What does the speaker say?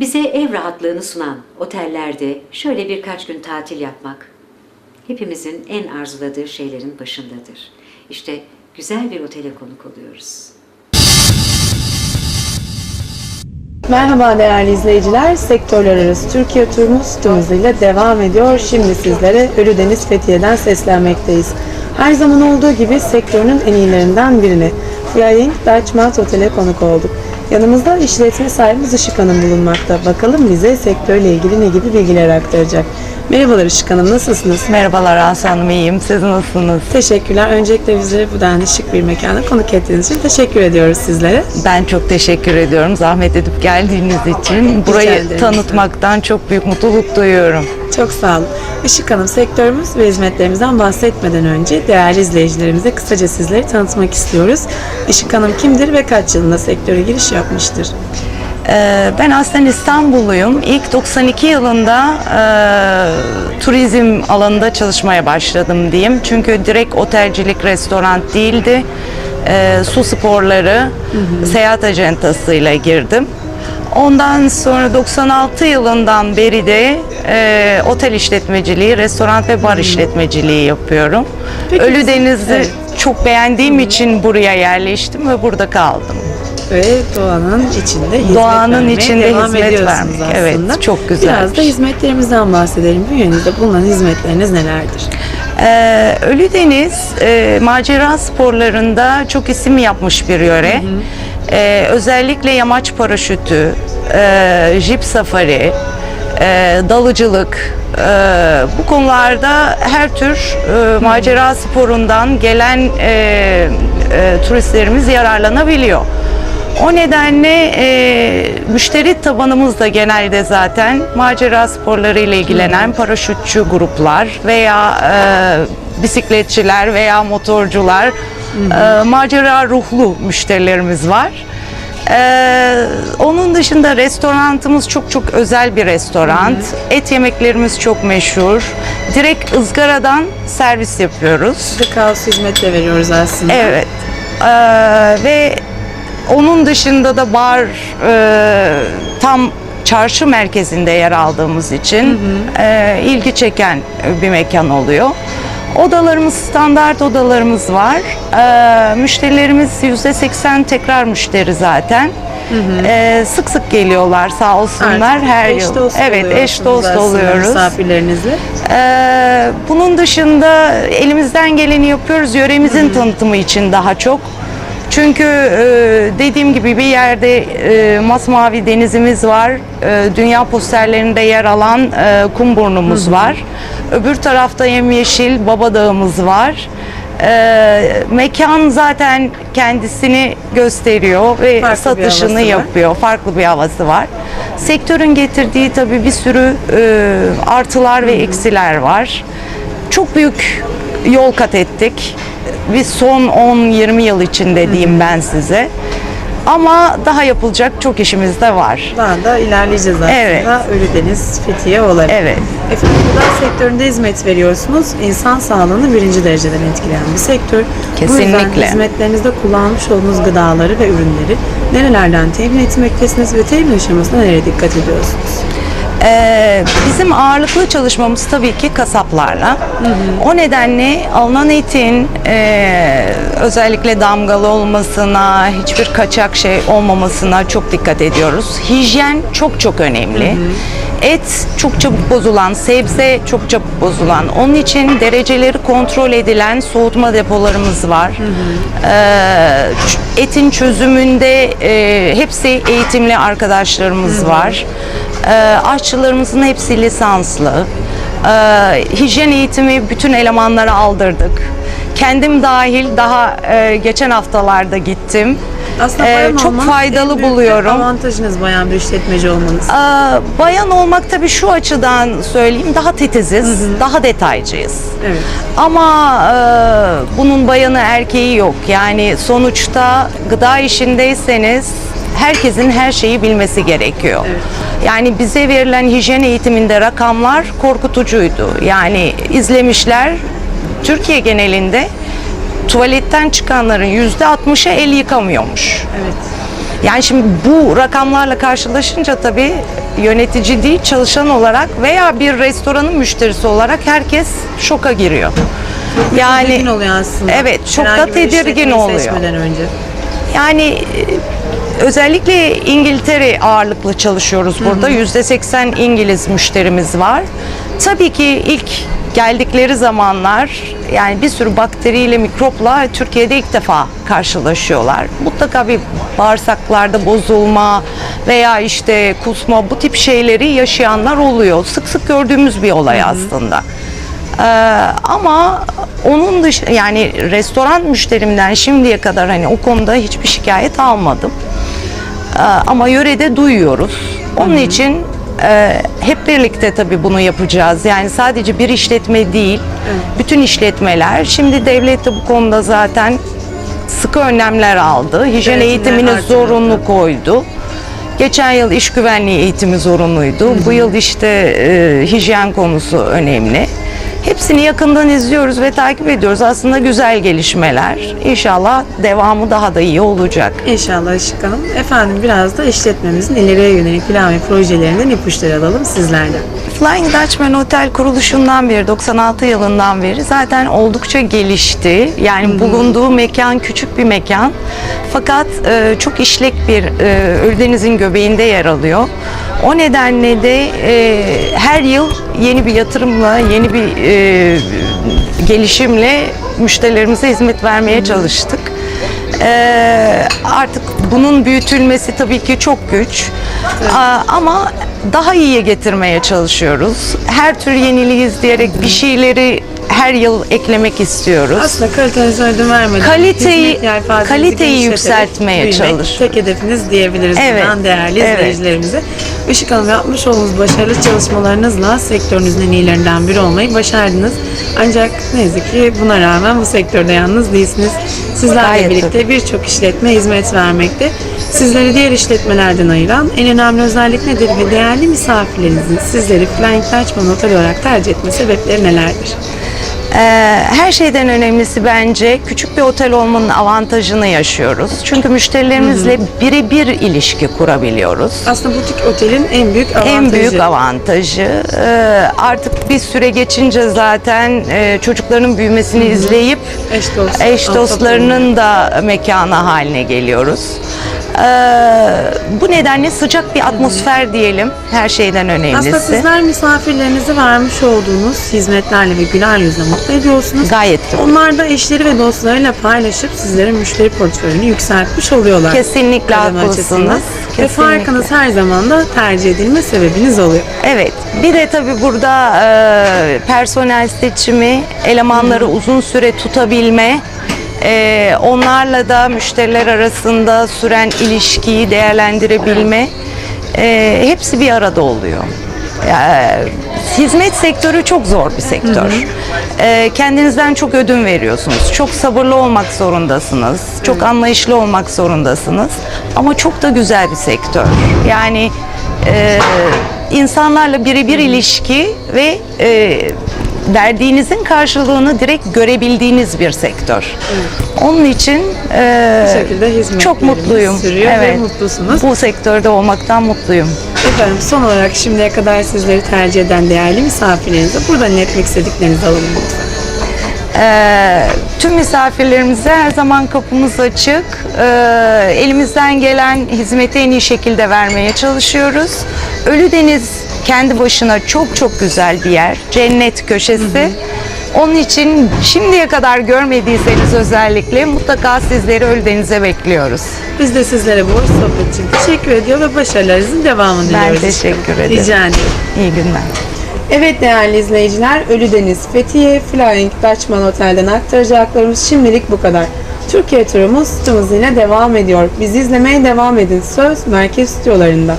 Bize ev rahatlığını sunan otellerde şöyle birkaç gün tatil yapmak hepimizin en arzuladığı şeylerin başındadır. İşte güzel bir otele konuk oluyoruz. Merhaba değerli izleyiciler. Sektörler arası Türkiye turumuz hızıyla devam ediyor. Şimdi sizlere Ölüdeniz Fethiye'den seslenmekteyiz. Her zaman olduğu gibi sektörünün en iyilerinden birine Flying Dutchmart Otel'e konuk olduk. Yanımızda işletme sahibimiz Işık Hanım bulunmakta. Bakalım bize sektörle ilgili ne gibi bilgiler aktaracak. Merhabalar Işık Hanım, nasılsınız? Merhabalar Aslı Hanım, iyiyim. Siz nasılsınız? Teşekkürler. Öncelikle bizleri bu denli şık bir mekana konuk ettiğiniz için teşekkür ediyoruz sizlere. Ben çok teşekkür ediyorum zahmet edip geldiğiniz için. Burayı tanıtmaktan çok büyük mutluluk duyuyorum. Çok sağ olun. Işık Hanım sektörümüz ve hizmetlerimizden bahsetmeden önce değerli izleyicilerimize kısaca sizleri tanıtmak istiyoruz. Işık Hanım kimdir ve kaç yılında sektöre giriş yapmıştır? Ee, ben aslen İstanbulluyum. İlk 92 yılında e, turizm alanında çalışmaya başladım diyeyim. Çünkü direkt otelcilik, restoran değildi. Ee, su sporları, seyahat ajantasıyla girdim. Ondan sonra 96 yılından beri de e, otel işletmeciliği, restoran ve bar işletmeciliği yapıyorum. Peki Ölü Deniz'i evet. çok beğendiğim için buraya yerleştim ve burada kaldım. Ve doğanın içinde hizmet Doğanın içinde devam hizmet vermek. aslında. Evet, çok güzelmiş. Biraz da hizmetlerimizden bahsedelim. Bünyenizde bulunan hizmetleriniz nelerdir? Ee, Ölüdeniz e, macera sporlarında çok isim yapmış bir yöre. Ee, özellikle yamaç paraşütü, e, jip safari, e, dalıcılık, e, bu konularda her tür e, macera sporundan gelen e, e, turistlerimiz yararlanabiliyor. O nedenle e, müşteri tabanımız da genelde zaten macera sporları ile ilgilenen paraşütçü gruplar veya e, bisikletçiler veya motorcular, e, macera ruhlu müşterilerimiz var. E, onun dışında restoranımız çok çok özel bir restoran. Et yemeklerimiz çok meşhur. Direkt ızgaradan servis yapıyoruz. Kaos hizmet de veriyoruz aslında. Evet. Ee, ve onun dışında da bar e, tam çarşı merkezinde yer aldığımız için e, ilgi çeken bir mekan oluyor. Odalarımız standart odalarımız var. Ee, müşterilerimiz %80 tekrar müşteri zaten. Ee, sık sık geliyorlar sağ olsunlar Artık her eş yıl. dost Evet, eş dost oluyoruz. Misafirlerinizle. Ee, bunun dışında elimizden geleni yapıyoruz yöremizin tanıtımı için daha çok. Çünkü e, dediğim gibi bir yerde e, masmavi denizimiz var, e, dünya posterlerinde yer alan e, Kumburnu'muz var. Öbür tarafta yemyeşil Baba Dağımız var. E, mekan zaten kendisini gösteriyor ve Farklı satışını havası var. yapıyor. Farklı bir havası var. Sektörün getirdiği tabii bir sürü e, artılar ve eksiler var. Çok büyük yol kat ettik. Bir son 10-20 yıl içinde diyeyim ben size. Ama daha yapılacak çok işimiz de var. Daha da ilerleyeceğiz aslında. Evet. Ölüdeniz, Fethiye olarak. Evet. Efendim gıda sektöründe hizmet veriyorsunuz. İnsan sağlığını birinci dereceden etkileyen bir sektör. Bu yüzden Kesinlikle. hizmetlerinizde kullanmış olduğunuz gıdaları ve ürünleri nerelerden temin etmektesiniz ve temin aşamasında nereye dikkat ediyorsunuz? Ee, bizim ağırlıklı çalışmamız tabii ki kasaplarla. O nedenle alınan etin e, özellikle damgalı olmasına, hiçbir kaçak şey olmamasına çok dikkat ediyoruz. Hijyen çok çok önemli. Et çok çabuk bozulan, sebze çok çabuk bozulan. Onun için dereceleri kontrol edilen soğutma depolarımız var. Ee, ç- etin çözümünde e, hepsi eğitimli arkadaşlarımız var. Ee, aşçılarımızın hepsi lisanslı. Ee, hijyen eğitimi bütün elemanlara aldırdık. Kendim dahil daha e, geçen haftalarda gittim. Aslında Ee, bayan çok olmanız faydalı en büyük buluyorum. Avantajınız bayan bir işletmeci olmanız. Aa, bayan olmak tabii şu açıdan söyleyeyim daha titiziz, daha detaycıyız. Evet. Ama e, bunun bayanı erkeği yok. Yani sonuçta gıda işindeyseniz herkesin her şeyi bilmesi gerekiyor. Evet. Yani bize verilen hijyen eğitiminde rakamlar korkutucuydu. Yani izlemişler Türkiye genelinde tuvaletten çıkanların yüzde 60'ı el yıkamıyormuş. Evet. Yani şimdi bu rakamlarla karşılaşınca tabii yönetici değil çalışan olarak veya bir restoranın müşterisi olarak herkes şoka giriyor. Tedirgin oluyor aslında. Evet, çok da Herhangi bir tedirgin oluyor. Önce. Yani özellikle İngiltere ağırlıklı çalışıyoruz burada. Yüzde seksen İngiliz müşterimiz var. Tabii ki ilk geldikleri zamanlar yani bir sürü bakteriyle, mikropla Türkiye'de ilk defa karşılaşıyorlar. Mutlaka bir bağırsaklarda bozulma veya işte kusma bu tip şeyleri yaşayanlar oluyor. Sık sık gördüğümüz bir olay aslında. Ee, ama onun dışında yani restoran müşterimden şimdiye kadar hani o konuda hiçbir şikayet almadım. Ee, ama yörede duyuyoruz. Onun için e, hep birlikte tabii bunu yapacağız. Yani sadece bir işletme değil, bütün işletmeler. Şimdi devlet de bu konuda zaten sıkı önlemler aldı. Hijyen Denetimler eğitimini zorunlu koydu. Geçen yıl iş güvenliği eğitimi zorunluydu. Bu yıl işte e, hijyen konusu önemli. Hepsini yakından izliyoruz ve takip ediyoruz. Aslında güzel gelişmeler. İnşallah devamı daha da iyi olacak. İnşallah Işık Hanım. Efendim biraz da işletmemizin ileriye yönelik plan ve projelerinden ipuçları alalım sizlerden. Flying Dutchman Otel kuruluşundan beri 96 yılından beri zaten oldukça gelişti. Yani bulunduğu mekan küçük bir mekan. Fakat e, çok işlek bir e, Ölüdeniz'in göbeğinde yer alıyor. O nedenle de e, her yıl yeni bir yatırımla, yeni bir e, gelişimle müşterilerimize hizmet vermeye çalıştık. Ee, artık bunun büyütülmesi tabii ki çok güç. Aa, ama daha iyiye getirmeye çalışıyoruz. Her tür yeniliği izleyerek bir şeyleri her yıl eklemek istiyoruz. Aslında kalitenize ödün vermeden Kaliteyi- kaliteyi yükseltmeye büyümek çalış. Tek hedefiniz diyebiliriz Evet, buradan değerli evet. izleyicilerimize. Işık Hanım yapmış olduğunuz başarılı çalışmalarınızla sektörünüzün en iyilerinden biri olmayı başardınız. Ancak ne yazık ki buna rağmen bu sektörde yalnız değilsiniz. Sizlerle Gayet birlikte birçok işletme hizmet vermekte. Sizleri diğer işletmelerden ayıran en önemli özellik nedir ve değerli misafirlerinizin sizleri Flying Dutchman Otel olarak tercih etme sebepleri nelerdir? Ee, her şeyden önemlisi bence küçük bir otel olmanın avantajını yaşıyoruz. Çünkü müşterilerimizle birebir ilişki kurabiliyoruz. Aslında butik otelin en büyük avantajı. En büyük avantajı Ee, artık bir süre geçince zaten e, çocukların büyümesini izleyip Eş dost, eş dostlarının da mekanı haline geliyoruz. Ee, bu nedenle sıcak bir atmosfer diyelim her şeyden önemlisi. Aslında sizler misafirlerinize vermiş olduğunuz hizmetlerle ve güler yüzle mutlu ediyorsunuz. Gayet de. Onlar da eşleri ve dostlarıyla paylaşıp sizlerin müşteri portföyünü yükseltmiş oluyorlar. Kesinlikle haklısınız. açısından. Ve Kesinlikle. farkınız her zaman da tercih edilme sebebiniz oluyor. Evet. Bir de tabii burada e, personel seçimi, elemanları uzun süre tutabilme, e, onlarla da müşteriler arasında süren ilişkiyi değerlendirebilme, e, hepsi bir arada oluyor. Hizmet sektörü çok zor bir sektör. E, kendinizden çok ödün veriyorsunuz. Çok sabırlı olmak zorundasınız. Çok anlayışlı olmak zorundasınız. Ama çok da güzel bir sektör. Yani e, insanlarla birebir ilişki ve e, verdiğinizin karşılığını direkt görebildiğiniz bir sektör. Onun için e, Bu şekilde çok mutluyum. sürüyor ve mutlusunuz. Bu sektörde olmaktan mutluyum. Efendim son olarak şimdiye kadar sizleri tercih eden değerli misafirlerinize buradan iletmek istediklerinizi alalım lütfen. Ee, tüm misafirlerimize her zaman kapımız açık. Ee, elimizden gelen hizmeti en iyi şekilde vermeye çalışıyoruz. Ölüdeniz kendi başına çok çok güzel bir yer. Cennet köşesi. Onun için şimdiye kadar görmediyseniz özellikle mutlaka sizleri Ölüdeniz'e bekliyoruz. Biz de sizlere bu sohbet için teşekkür ediyor ve başarılarınızın devamını Ben diliyoruz. teşekkür ederim. Rica ederim. İyi günler. Evet değerli izleyiciler, Ölüdeniz Fethiye Flying Dutchman Otel'den aktaracaklarımız şimdilik bu kadar. Türkiye turumuz tüm hızıyla devam ediyor. Bizi izlemeye devam edin. Söz merkez stüdyolarında.